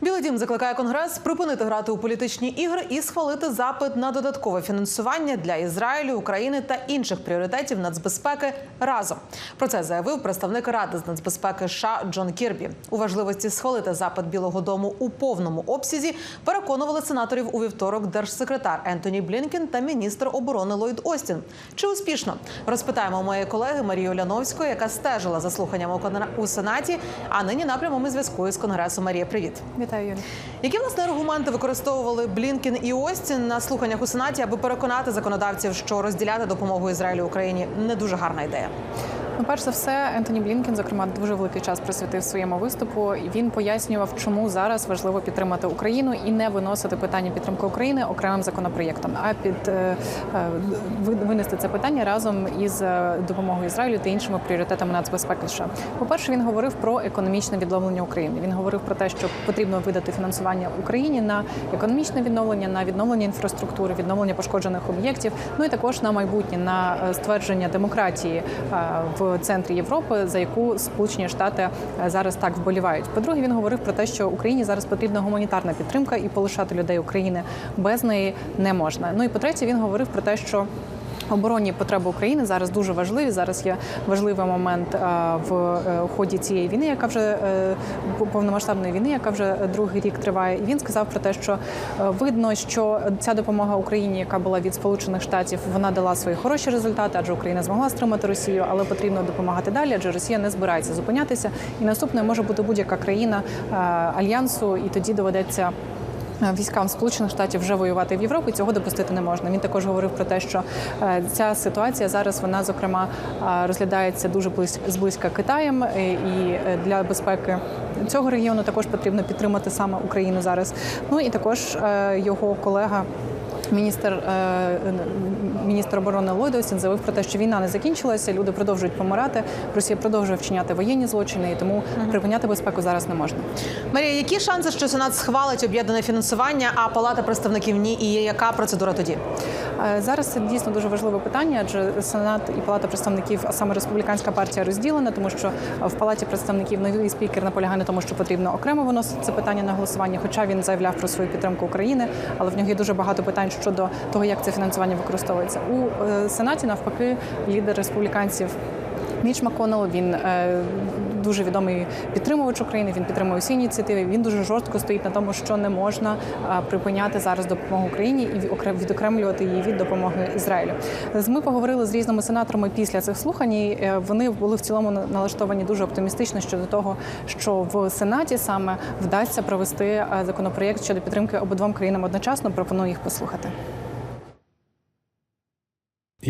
Білий дім закликає конгрес припинити грати у політичні ігри і схвалити запит на додаткове фінансування для Ізраїлю, України та інших пріоритетів нацбезпеки разом. Про це заявив представник ради з нацбезпеки США Джон Кірбі. У важливості схвалити запит Білого Дому у повному обсязі переконували сенаторів у вівторок держсекретар Ентоні Блінкен та міністр оборони Ллойд Остін. Чи успішно розпитаємо моєї колеги Марії Оляновської, яка стежила за слуханням у сенаті, а нині на прямому зв'язку із конгресом. Марія, привіт. Вітаю, Юлі. Які власне аргументи використовували Блінкін і Остін на слуханнях у сенаті, аби переконати законодавців, що розділяти допомогу Ізраїлю Україні не дуже гарна ідея? Ну, перш за все, Ентоні Блінкен, зокрема, дуже великий час присвятив своєму виступу. І він пояснював, чому зараз важливо підтримати Україну і не виносити питання підтримки України окремим законопроєктом, а під е, е, ви- винести це питання разом із е, допомогою Ізраїлю та іншими пріоритетами нацбезпеки. США. По перше, він говорив про економічне відновлення України. Він говорив про те, що потрібно видати фінансування Україні на економічне відновлення, на відновлення інфраструктури, відновлення пошкоджених об'єктів. Ну і також на майбутнє на ствердження демократії е, центрі Європи, за яку Сполучені Штати е, зараз так вболівають. По-друге, він говорив про те, що Україні зараз потрібна гуманітарна підтримка, і полишати людей України без неї не можна. Ну і по-третє, він говорив про те, що Оборонні потреби України зараз дуже важливі. Зараз є важливий момент е, в е, ході цієї війни, яка вже е, повномасштабної війни, яка вже другий рік триває. І він сказав про те, що видно, що ця допомога Україні, яка була від Сполучених Штатів, вона дала свої хороші результати, адже Україна змогла стримати Росію, але потрібно допомагати далі, адже Росія не збирається зупинятися. І наступною може бути будь-яка країна альянсу, і тоді доведеться. Е, Військам Сполучених Штатів вже воювати в Європі цього допустити не можна. Він також говорив про те, що е, ця ситуація зараз вона зокрема е, розглядається дуже зблизька Китаєм, і для безпеки цього регіону також потрібно підтримати саме Україну зараз. Ну і також його колега. Міністр е, міністр оборони Ллойд Остін заявив про те, що війна не закінчилася, люди продовжують помирати. Росія продовжує вчиняти воєнні злочини, і тому припиняти безпеку зараз не можна. Марія, які шанси, що Сенат схвалить об'єднане фінансування, а Палата представників ні? І яка процедура тоді? Е, Зараз це дійсно дуже важливе питання, адже Сенат і Палата представників, а саме республіканська партія, розділена, тому що в Палаті представників новий спікер наполягає на тому, що потрібно окремо виносити це питання на голосування. Хоча він заявляв про свою підтримку України, але в нього є дуже багато питань щодо того, як це фінансування використовується у е, Сенаті. Навпаки, лідер республіканців. Міч Маконел, він е, дуже відомий підтримувач України. Він підтримує всі ініціативи. Він дуже жорстко стоїть на тому, що не можна е, припиняти зараз допомогу Україні і відокре- відокремлювати її від допомоги Ізраїлю. Ми поговорили з різними сенаторами після цих слухань. е, Вони були в цілому налаштовані дуже оптимістично щодо того, що в Сенаті саме вдасться провести е, законопроєкт щодо підтримки обидвом країнам одночасно. Пропоную їх послухати.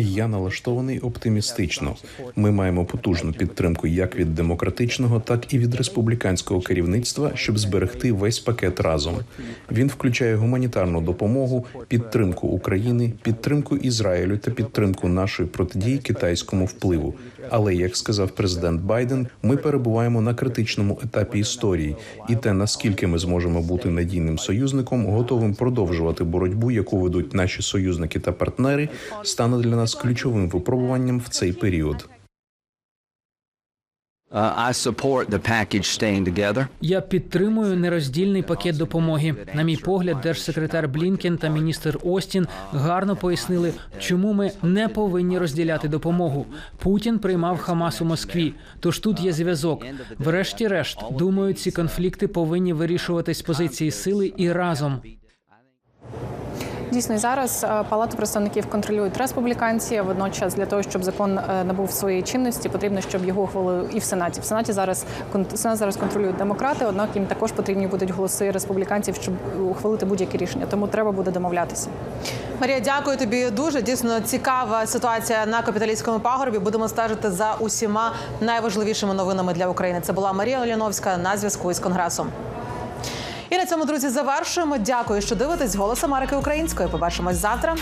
Я налаштований оптимістично. Ми маємо потужну підтримку як від демократичного, так і від республіканського керівництва, щоб зберегти весь пакет разом. Він включає гуманітарну допомогу, підтримку України, підтримку Ізраїлю та підтримку нашої протидії китайському впливу. Але як сказав президент Байден, ми перебуваємо на критичному етапі історії, і те, наскільки ми зможемо бути надійним союзником, готовим продовжувати боротьбу, яку ведуть наші союзники та партнери, стане для нас ключовим випробуванням в цей період. Uh, I support the package staying together. Я підтримую нероздільний пакет допомоги. На мій погляд, держсекретар Блінкен та міністр Остін гарно пояснили, чому ми не повинні розділяти допомогу. Путін приймав Хамас у Москві. Тож тут є зв'язок. Врешті-решт, думаю, ці конфлікти повинні вирішуватись з позиції сили і разом. Дійсно, зараз е, палату представників контролюють республіканці. Водночас, для того, щоб закон е, набув своєї чинності, потрібно, щоб його ухвалили і в сенаті. В сенаті зараз сенат зараз контролюють демократи. Однак їм також потрібні будуть голоси республіканців, щоб ухвалити будь-яке рішення. Тому треба буде домовлятися. Марія, дякую тобі дуже. Дійсно цікава ситуація на капіталістському пагорбі. Будемо стежити за усіма найважливішими новинами для України. Це була Марія Оляновська на зв'язку із конгресом. І на цьому друзі завершуємо. Дякую, що дивитесь голос Америки української. Побачимось завтра.